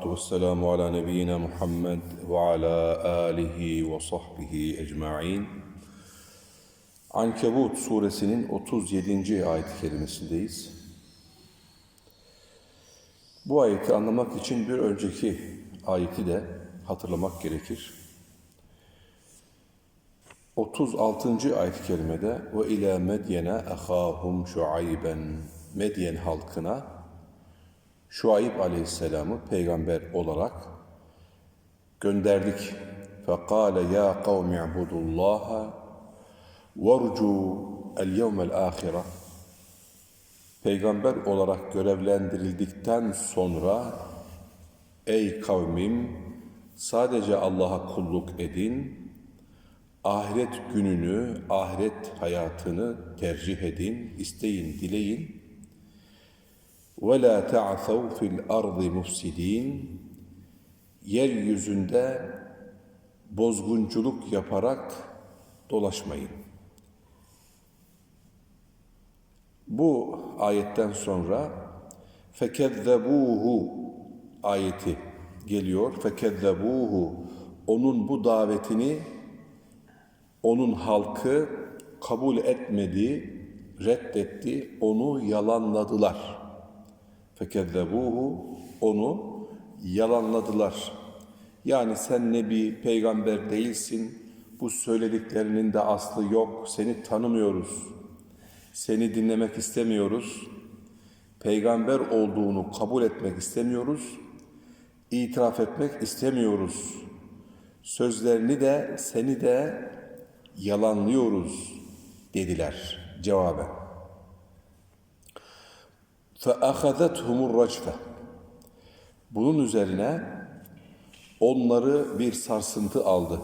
salatu vesselamu ala nebiyyina Muhammed ve ala alihi ve sahbihi ecma'in. Ankebut suresinin 37. ayet-i kerimesindeyiz. Bu ayeti anlamak için bir önceki ayeti de hatırlamak gerekir. 36. ayet-i kerimede ve ila medyene ahahum şuayben Medyen halkına Şuayb aleyhisselamı peygamber olarak gönderdik. Fekale ya kavmi ibudullaha varcu el yevmel ahire Peygamber olarak görevlendirildikten sonra ey kavmim sadece Allah'a kulluk edin, ahiret gününü, ahiret hayatını tercih edin, isteyin, dileyin. وَلَا تَعْثَوْا فِي الْأَرْضِ مُفْسِد۪ينَ Yeryüzünde bozgunculuk yaparak dolaşmayın. Bu ayetten sonra فَكَذَّبُوهُ ayeti geliyor. فَكَذَّبُوهُ Onun bu davetini onun halkı kabul etmedi, reddetti, onu yalanladılar. Fekezzebuhu onu yalanladılar. Yani sen nebi, peygamber değilsin. Bu söylediklerinin de aslı yok. Seni tanımıyoruz. Seni dinlemek istemiyoruz. Peygamber olduğunu kabul etmek istemiyoruz. İtiraf etmek istemiyoruz. Sözlerini de seni de yalanlıyoruz dediler cevaben. فَأَخَذَتْهُمُ الرَّجْفَةِ Bunun üzerine onları bir sarsıntı aldı.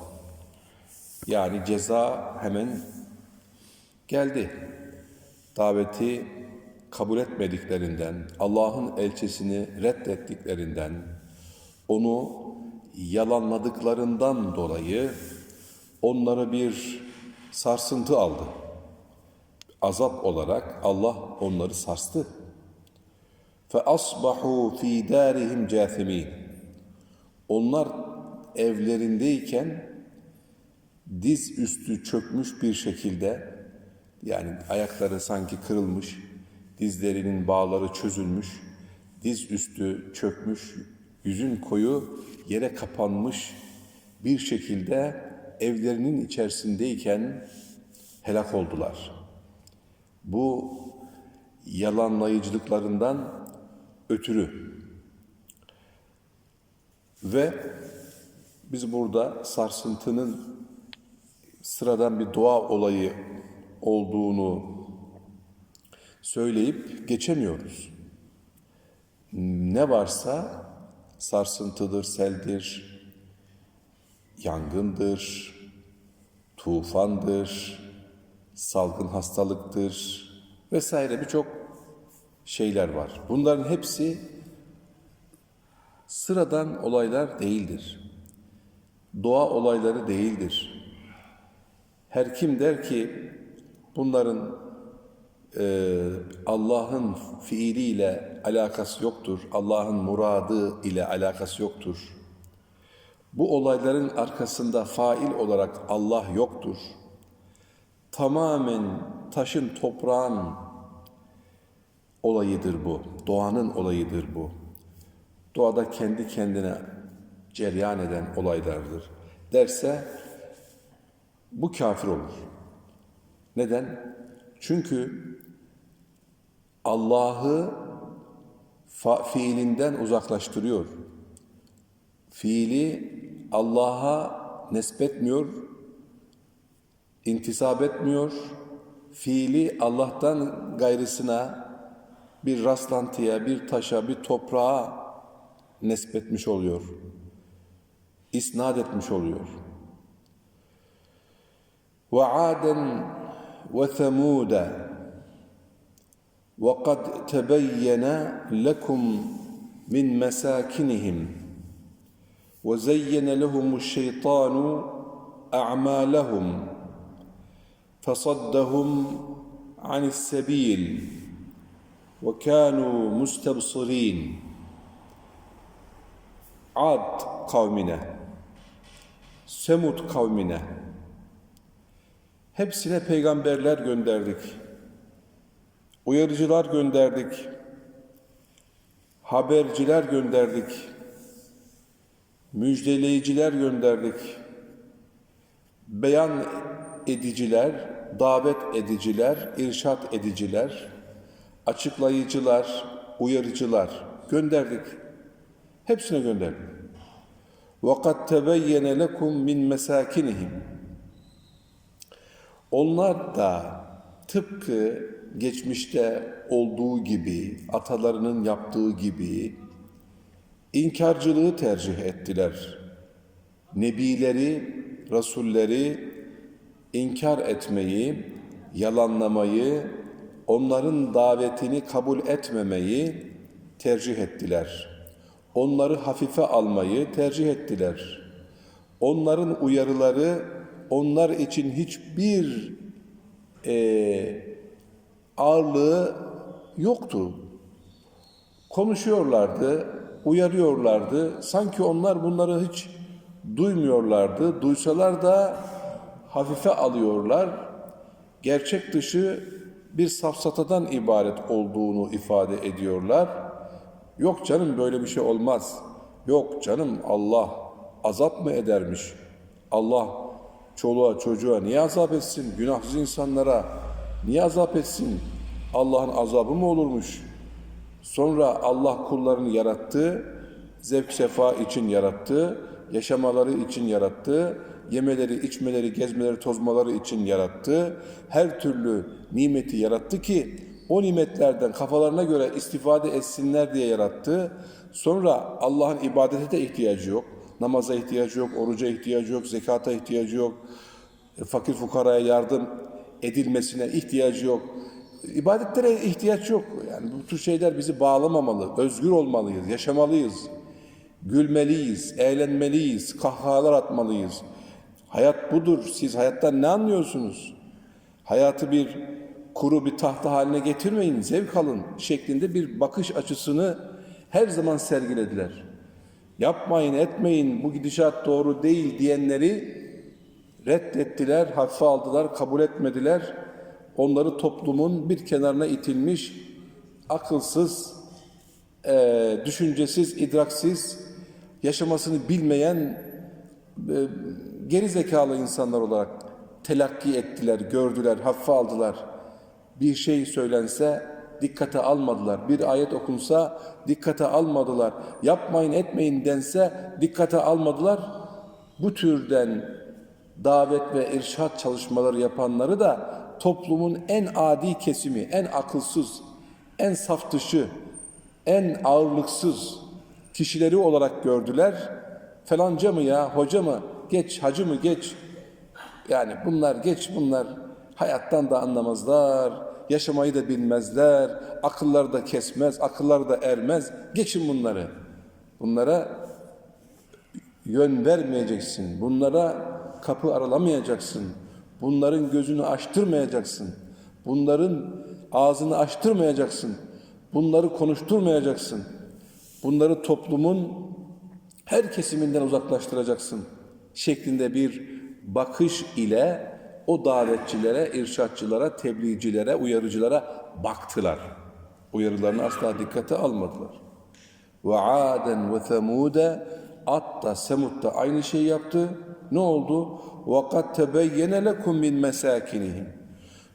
Yani ceza hemen geldi. Daveti kabul etmediklerinden, Allah'ın elçisini reddettiklerinden, onu yalanladıklarından dolayı onlara bir sarsıntı aldı. Azap olarak Allah onları sarstı. فَأَصْبَحُوا ف۪ي دَارِهِمْ جَاثِم۪ينَ Onlar evlerindeyken diz üstü çökmüş bir şekilde yani ayakları sanki kırılmış, dizlerinin bağları çözülmüş, diz üstü çökmüş, yüzün koyu yere kapanmış bir şekilde evlerinin içerisindeyken helak oldular. Bu yalanlayıcılıklarından ötürü. Ve biz burada sarsıntının sıradan bir doğa olayı olduğunu söyleyip geçemiyoruz. Ne varsa sarsıntıdır, seldir, yangındır, tufandır, salgın hastalıktır vesaire birçok şeyler var. Bunların hepsi sıradan olaylar değildir. Doğa olayları değildir. Her kim der ki bunların e, Allah'ın fiiliyle alakası yoktur, Allah'ın muradı ile alakası yoktur bu olayların arkasında fail olarak Allah yoktur. Tamamen taşın, toprağın olayıdır bu. Doğanın olayıdır bu. Doğada kendi kendine ceryan eden olaylardır. Derse bu kafir olur. Neden? Çünkü Allah'ı fiilinden uzaklaştırıyor. Fiili Allah'a nesbetmiyor, intisap etmiyor, fiili Allah'tan gayrısına bir rastlantıya, bir taşa, bir toprağa nesbetmiş oluyor. İsnat etmiş oluyor. Ve aden ve semude ve kad tebeyyene lekum min mesakinihim ve zeyyene lehumu şeytanu a'malahum fasaddahum anis sebil.'' وكانوا مستبصرين Ad kavmine, Semud kavmine, hepsine peygamberler gönderdik. Uyarıcılar gönderdik. Haberciler gönderdik. Müjdeleyiciler gönderdik. Beyan ediciler, davet ediciler, irşat ediciler, açıklayıcılar, uyarıcılar gönderdik. Hepsine gönderdik. وَقَدْ تَبَيَّنَ لَكُمْ مِنْ مَسَاكِنِهِمْ Onlar da tıpkı geçmişte olduğu gibi, atalarının yaptığı gibi inkarcılığı tercih ettiler. Nebileri, rasulleri inkar etmeyi, yalanlamayı, onların davetini kabul etmemeyi tercih ettiler. Onları hafife almayı tercih ettiler. Onların uyarıları onlar için hiçbir eee ağırlığı yoktu. Konuşuyorlardı, uyarıyorlardı. Sanki onlar bunları hiç duymuyorlardı. Duysalar da hafife alıyorlar. Gerçek dışı bir safsatadan ibaret olduğunu ifade ediyorlar. Yok canım böyle bir şey olmaz. Yok canım Allah azap mı edermiş? Allah çoluğa çocuğa niye azap etsin? Günahsız insanlara niye azap etsin? Allah'ın azabı mı olurmuş? Sonra Allah kullarını yarattı, zevk sefa için yarattı, yaşamaları için yarattı, yemeleri, içmeleri, gezmeleri, tozmaları için yarattı. Her türlü nimeti yarattı ki o nimetlerden kafalarına göre istifade etsinler diye yarattı. Sonra Allah'ın ibadete de ihtiyacı yok. Namaza ihtiyacı yok, oruca ihtiyacı yok, zekata ihtiyacı yok. e, Fakir fukaraya yardım edilmesine ihtiyacı yok. İbadetlere ihtiyaç yok. Yani bu tür şeyler bizi bağlamamalı. Özgür olmalıyız, yaşamalıyız. Gülmeliyiz, eğlenmeliyiz, kahkahalar atmalıyız. Hayat budur. Siz hayattan ne anlıyorsunuz? Hayatı bir kuru bir tahta haline getirmeyin, zevk alın şeklinde bir bakış açısını her zaman sergilediler. Yapmayın, etmeyin, bu gidişat doğru değil diyenleri reddettiler, hafife aldılar, kabul etmediler. Onları toplumun bir kenarına itilmiş, akılsız, eee, düşüncesiz, idraksiz, yaşamasını bilmeyen e, geri zekalı insanlar olarak telakki ettiler, gördüler, hafife aldılar. Bir şey söylense dikkate almadılar. Bir ayet okunsa dikkate almadılar. Yapmayın etmeyin dense dikkate almadılar. Bu türden davet ve irşat çalışmaları yapanları da toplumun en adi kesimi, en akılsız, en saf dışı, en ağırlıksız kişileri olarak gördüler. Falanca mı ya, hoca mı, geç, hacı mı geç. Yani bunlar geç, bunlar hayattan da anlamazlar, yaşamayı da bilmezler, akılları da kesmez, akılları da ermez. Geçin bunları. Bunlara yön vermeyeceksin. Bunlara kapı aralamayacaksın. Bunların gözünü açtırmayacaksın. Bunların ağzını açtırmayacaksın. Bunları konuşturmayacaksın. Bunları toplumun her kesiminden uzaklaştıracaksın şeklinde bir bakış ile o davetçilere, irşatçılara, tebliğcilere, uyarıcılara baktılar. Uyarılarını asla dikkate almadılar. Ve Aden ve Semude Ad da Semud da aynı şeyi yaptı. Ne oldu? وَقَدْ تَبَيَّنَ لَكُمْ مِنْ مَسَاكِنِهِمْ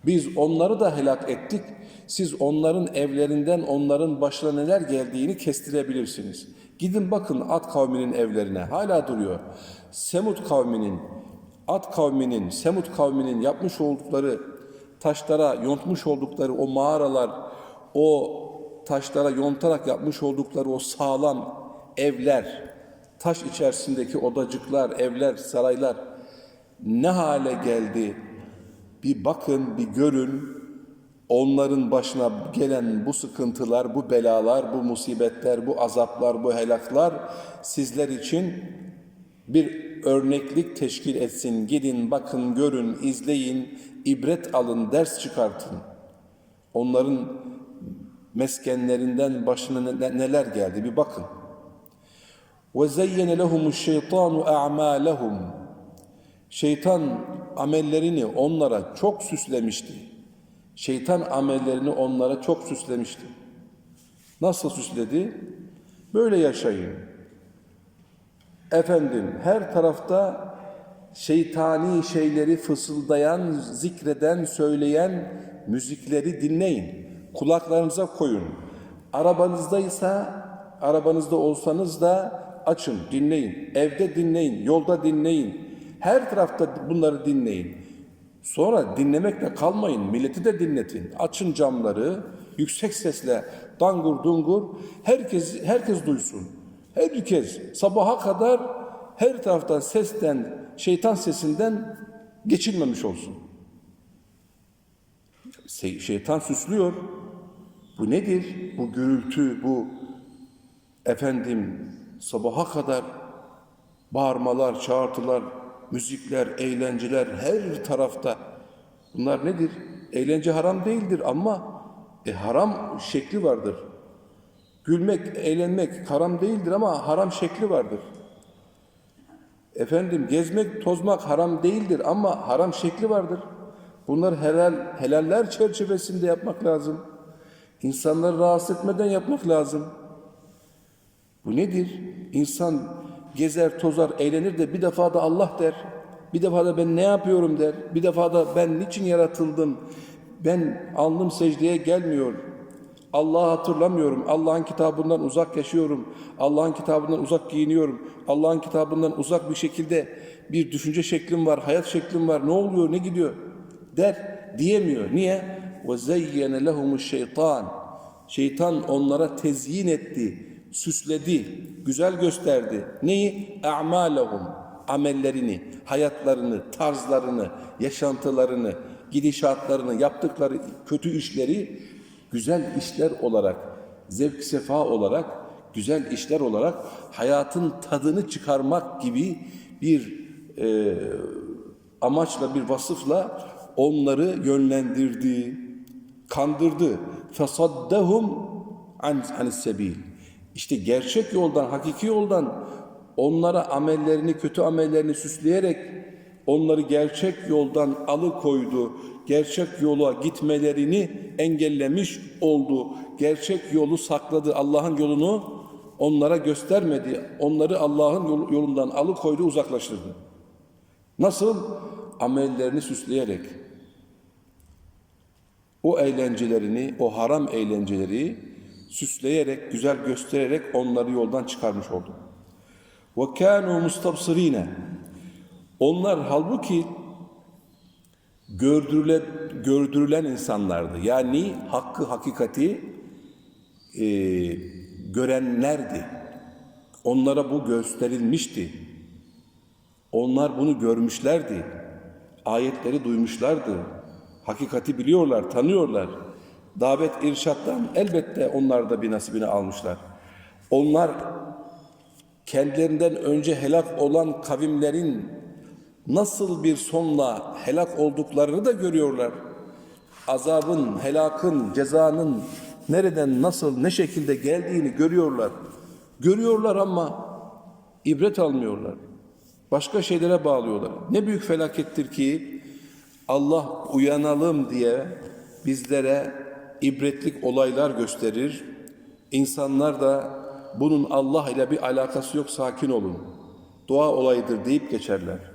Biz onları da helak ettik. Siz onların evlerinden onların başına neler geldiğini kestirebilirsiniz. Gidin bakın Ad kavminin evlerine. Hala duruyor. Semud kavminin, Ad kavminin, Semud kavminin yapmış oldukları taşlara yontmuş oldukları o mağaralar, o taşlara yontarak yapmış oldukları o sağlam evler, taş içerisindeki odacıklar, evler, saraylar ne hale geldi? Bir bakın, bir görün. Onların başına gelen bu sıkıntılar, bu belalar, bu musibetler, bu azaplar, bu helaklar sizler için bir örneklik teşkil etsin. Gidin, bakın, görün, izleyin, ibret alın, ders çıkartın. Onların meskenlerinden başına ne- neler geldi bir bakın. وَزَيَّنَ لَهُمُ الشَّيْطَانُ اَعْمَالَهُمْ Şeytan amellerini onlara çok süslemişti. Şeytan amellerini onlara çok süslemişti. Nasıl süsledi? Böyle yaşayın. Efendim her tarafta şeytani şeyleri fısıldayan, zikreden, söyleyen müzikleri dinleyin. Kulaklarınıza koyun. Arabanızdaysa, arabanızda olsanız da açın, dinleyin. Evde dinleyin, yolda dinleyin. Her tarafta bunları dinleyin. Sonra dinlemekle kalmayın, milleti de dinletin. Açın camları, yüksek sesle dangur dungur, herkes herkes duysun. Herkes sabaha kadar her taraftan sesten, şeytan sesinden geçilmemiş olsun. Şeytan süslüyor. Bu nedir? Bu gürültü, bu efendim sabaha kadar bağırmalar, çağırtılar, müzikler, eğlenceler her tarafta. Bunlar nedir? Eğlence haram değildir ama e, haram şekli vardır. Gülmek, eğlenmek haram değildir ama haram şekli vardır. Efendim gezmek, tozmak haram değildir ama haram şekli vardır. Bunlar helal, helaller çerçevesinde yapmak lazım. İnsanları rahatsız etmeden yapmak lazım. Bu nedir? İnsan gezer, tozar, eğlenir de bir defa da Allah der. Bir defa da ben ne yapıyorum der. Bir defa da ben niçin yaratıldım? Ben alnım secdeye gelmiyor. Allah'ı hatırlamıyorum. Allah'ın kitabından uzak yaşıyorum. Allah'ın kitabından uzak giyiniyorum. Allah'ın kitabından uzak bir şekilde bir düşünce şeklim var, hayat şeklim var. Ne oluyor, ne gidiyor der diyemiyor. Niye? وَزَيَّنَ لَهُمُ şeytan. Şeytan onlara tezyin etti, süsledi, güzel gösterdi. Neyi? اَعْمَالَهُمْ Amellerini, hayatlarını, tarzlarını, yaşantılarını, gidişatlarını, yaptıkları kötü işleri güzel işler olarak, zevk sefa olarak, güzel işler olarak hayatın tadını çıkarmak gibi bir e, amaçla, bir vasıfla onları yönlendirdi, kandırdı. Fesaddehum an sebil. İşte gerçek yoldan, hakiki yoldan onlara amellerini, kötü amellerini süsleyerek onları gerçek yoldan alıkoydu Gerçek yola gitmelerini engellemiş oldu. Gerçek yolu sakladı. Allah'ın yolunu onlara göstermedi. Onları Allah'ın yol- yolundan alıkoydu, uzaklaştırdı. Nasıl? Amellerini süsleyerek. O eğlencelerini, o haram eğlenceleri süsleyerek, güzel göstererek onları yoldan çıkarmış oldu. وَكَانُوا مُسْتَبْصِر۪ينَ Onlar halbuki gördürülen, gördürülen insanlardı. Yani hakkı, hakikati e, görenlerdi. Onlara bu gösterilmişti. Onlar bunu görmüşlerdi. Ayetleri duymuşlardı. Hakikati biliyorlar, tanıyorlar. Davet irşattan elbette onlar da bir nasibini almışlar. Onlar kendilerinden önce helak olan kavimlerin nasıl bir sonla helak olduklarını da görüyorlar. Azabın, helakın, cezanın nereden, nasıl, ne şekilde geldiğini görüyorlar. Görüyorlar ama ibret almıyorlar. Başka şeylere bağlıyorlar. Ne büyük felakettir ki Allah uyanalım diye bizlere ibretlik olaylar gösterir. İnsanlar da bunun Allah ile bir alakası yok sakin olun. Doğa olayıdır deyip geçerler.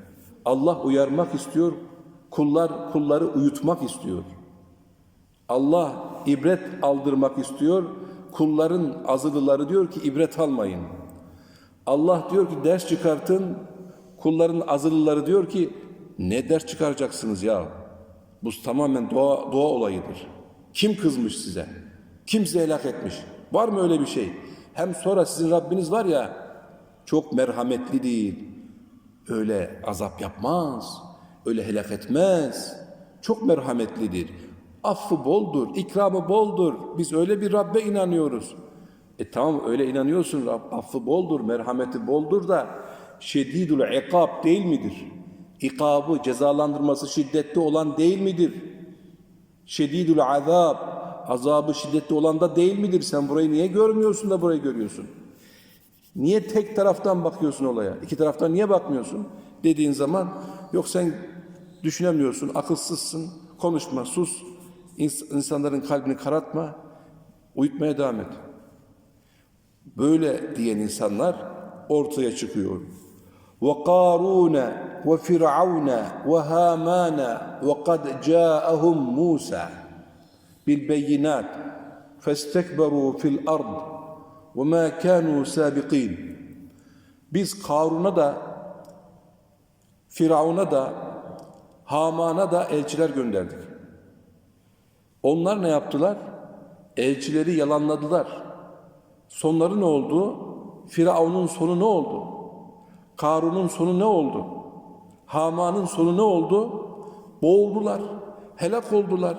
Allah uyarmak istiyor, kullar kulları uyutmak istiyor. Allah ibret aldırmak istiyor, kulların azılıları diyor ki ibret almayın. Allah diyor ki ders çıkartın, kulların azılıları diyor ki ne ders çıkaracaksınız ya? Bu tamamen doğa, doğa olayıdır. Kim kızmış size? Kim sizi helak etmiş? Var mı öyle bir şey? Hem sonra sizin Rabbiniz var ya çok merhametli değil. Öyle azap yapmaz. Öyle helak etmez. Çok merhametlidir. Affı boldur, ikramı boldur. Biz öyle bir Rabbe inanıyoruz. E tamam öyle inanıyorsun Rab, affı boldur, merhameti boldur da şedidul ikab değil midir? İkabı, cezalandırması şiddetli olan değil midir? Şedidul azab, azabı şiddetli olan da değil midir? Sen burayı niye görmüyorsun da burayı görüyorsun? Niye tek taraftan bakıyorsun olaya? İki taraftan niye bakmıyorsun? Dediğin zaman yok sen düşünemiyorsun, akılsızsın, konuşma, sus, insanların kalbini karartma, uyutmaya devam et. Böyle diyen insanlar ortaya çıkıyor. Ve Karun ve Firavun ve Haman ve kad ca'ahum Musa bil beyinat festekberu fil ard ve ma kanu. Biz Karun'a da Firavun'a da Haman'a da elçiler gönderdik. Onlar ne yaptılar? Elçileri yalanladılar. Sonları ne oldu? Firavun'un sonu ne oldu? Karun'un sonu ne oldu? Haman'ın sonu ne oldu? Boğuldular, helak oldular.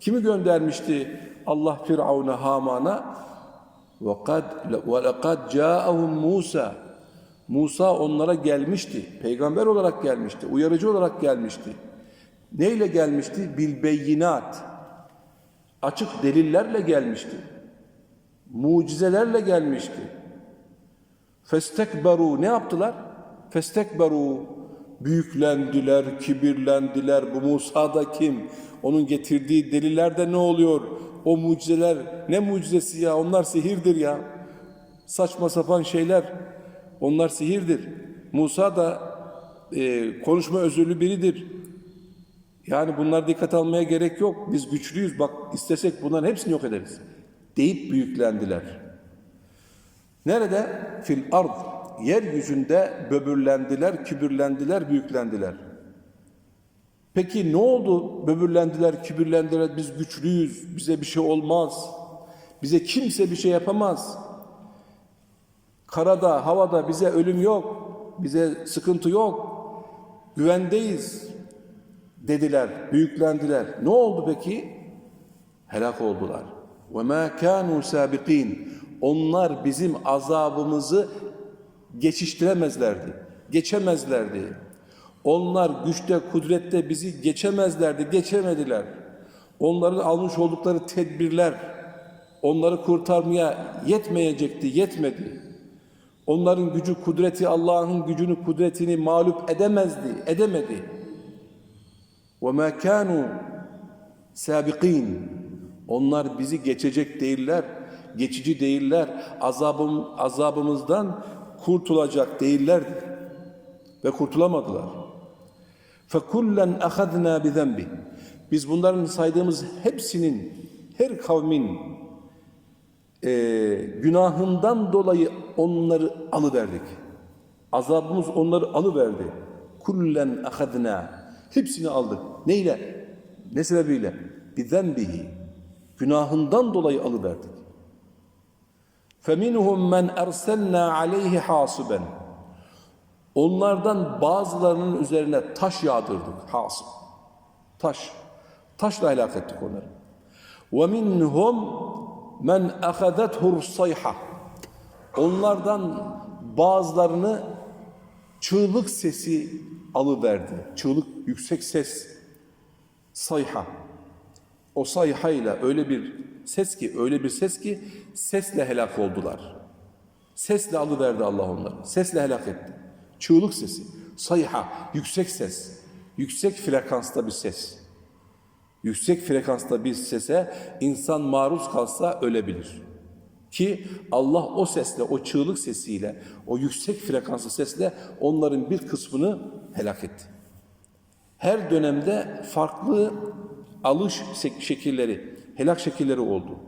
Kimi göndermişti Allah Firavun'a, Haman'a? وَقَدْ وَلَقَدْ جَاءَهُمْ Musa. Musa onlara gelmişti. Peygamber olarak gelmişti. Uyarıcı olarak gelmişti. Neyle gelmişti? Bilbeyinat. Açık delillerle gelmişti. Mucizelerle gelmişti. Festekberu ne yaptılar? Festekberu büyüklendiler, kibirlendiler. Bu Musa da kim? Onun getirdiği delillerde ne oluyor? O mucizeler ne mucizesi ya? Onlar sihirdir ya. Saçma sapan şeyler. Onlar sihirdir. Musa da e, konuşma özürlü biridir. Yani bunlar dikkat almaya gerek yok. Biz güçlüyüz. Bak istesek bunların hepsini yok ederiz. Deyip büyüklendiler. Nerede? Fil ard yeryüzünde böbürlendiler, kibirlendiler, büyüklendiler. Peki ne oldu? Böbürlendiler, kibirlendiler, biz güçlüyüz, bize bir şey olmaz, bize kimse bir şey yapamaz. Karada, havada bize ölüm yok, bize sıkıntı yok, güvendeyiz dediler, büyüklendiler. Ne oldu peki? Helak oldular. Ve ma kanu sabiqin. Onlar bizim azabımızı geçiştiremezlerdi, geçemezlerdi. Onlar güçte, kudrette bizi geçemezlerdi, geçemediler. Onların almış oldukları tedbirler onları kurtarmaya yetmeyecekti, yetmedi. Onların gücü, kudreti Allah'ın gücünü, kudretini mağlup edemezdi, edemedi. وَمَا كَانُوا سَابِقِينَ Onlar bizi geçecek değiller, geçici değiller, azabım, azabımızdan kurtulacak değillerdi. Ve kurtulamadılar. فَكُلًّا اَخَذْنَا بِذَنْبِ Biz bunların saydığımız hepsinin, her kavmin e, günahından dolayı onları alıverdik. Azabımız onları alıverdi. Kullen ahadna. Hepsini aldık. Neyle? Ne sebebiyle? Bizenbihi. Günahından dolayı alıverdik. فَمِنْهُمْ مَنْ اَرْسَلْنَا عَلَيْهِ حَاصِبًا Onlardan bazılarının üzerine taş yağdırdık. Hasıb. Taş. Taşla helak ettik onları. وَمِنْهُمْ men ahadethur sayha. Onlardan bazılarını çığlık sesi alıverdi. Çığlık yüksek ses. Sayha. O sayhayla öyle bir ses ki, öyle bir ses ki sesle helak oldular. Sesle alıverdi Allah onları. Sesle helak etti. Çığlık sesi. Sayha. Yüksek ses. Yüksek frekansta bir ses. Yüksek frekansta bir sese insan maruz kalsa ölebilir. Ki Allah o sesle, o çığlık sesiyle, o yüksek frekanslı sesle onların bir kısmını helak etti. Her dönemde farklı alış şekilleri, helak şekilleri oldu.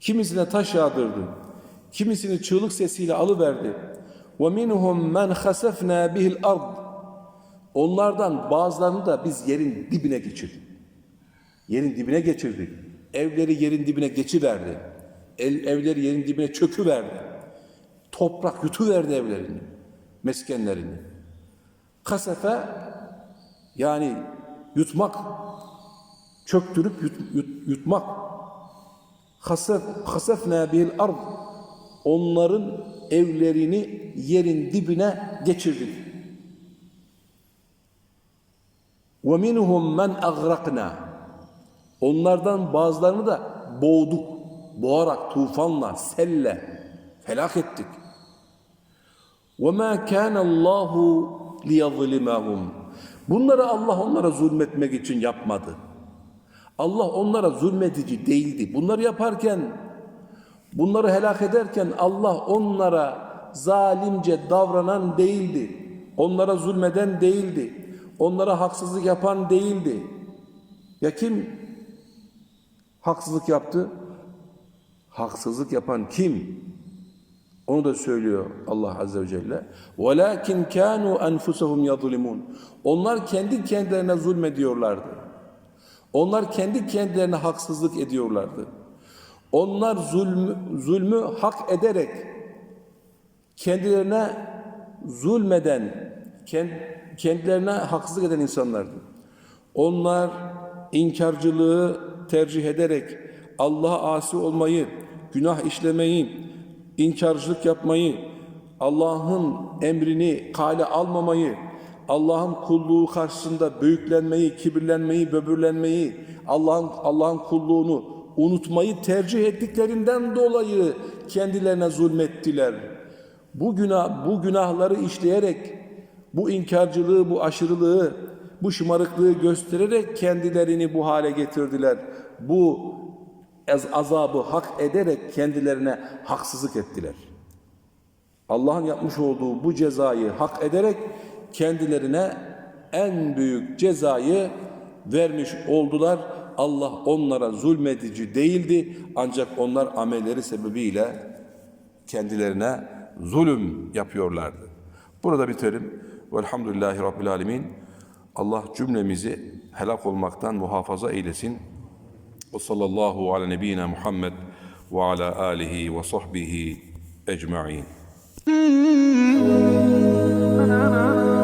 Kimisine taş yağdırdı, kimisini çığlık sesiyle alıverdi. وَمِنْهُمْ مَنْ خَسَفْنَا بِهِ الْأَرْضِ Onlardan bazılarını da biz yerin dibine geçirdik. Yerin dibine geçirdik. Evleri yerin dibine geçiverdi. El, evleri yerin dibine çöküverdi. Toprak yutuverdi evlerini, meskenlerini. Kasefe yani yutmak, çöktürüp yut, yut, yutmak. Hasef, hasefne bil ard. Onların evlerini yerin dibine geçirdik. Ve minhum men agraqna. Onlardan bazılarını da boğduk. Boğarak, tufanla, selle helak ettik. Ve ma kana Allahu liyazlimahum. Bunları Allah onlara zulmetmek için yapmadı. Allah onlara zulmedici değildi. Bunları yaparken, bunları helak ederken Allah onlara zalimce davranan değildi. Onlara zulmeden değildi. Onlara haksızlık yapan değildi. Ya kim haksızlık yaptı? Haksızlık yapan kim? Onu da söylüyor Allah Azze ve Celle. وَلَاكِنْ كَانُوا أَنْفُسَهُمْ يَظْلِمُونَ Onlar kendi kendilerine zulmediyorlardı. Onlar kendi kendilerine haksızlık ediyorlardı. Onlar zulmü, zulmü hak ederek kendilerine zulmeden, kendilerine haksızlık eden insanlardı. Onlar inkarcılığı tercih ederek Allah'a asi olmayı, günah işlemeyi, inkarcılık yapmayı, Allah'ın emrini kale almamayı, Allah'ın kulluğu karşısında büyüklenmeyi, kibirlenmeyi, böbürlenmeyi, Allah'ın Allah'ın kulluğunu unutmayı tercih ettiklerinden dolayı kendilerine zulmettiler. Bu günah bu günahları işleyerek bu inkarcılığı, bu aşırılığı, bu şımarıklığı göstererek kendilerini bu hale getirdiler. Bu az- azabı hak ederek kendilerine haksızlık ettiler. Allah'ın yapmış olduğu bu cezayı hak ederek kendilerine en büyük cezayı vermiş oldular. Allah onlara zulmedici değildi ancak onlar amelleri sebebiyle kendilerine zulüm yapıyorlardı. Burada biterim. Velhamdülillahi Rabbil Alemin. Allah cümlemizi helak olmaktan muhafaza eylesin. Ve sallallahu ala nebiyyina Muhammed ve ala alihi ve sahbihi ecma'in.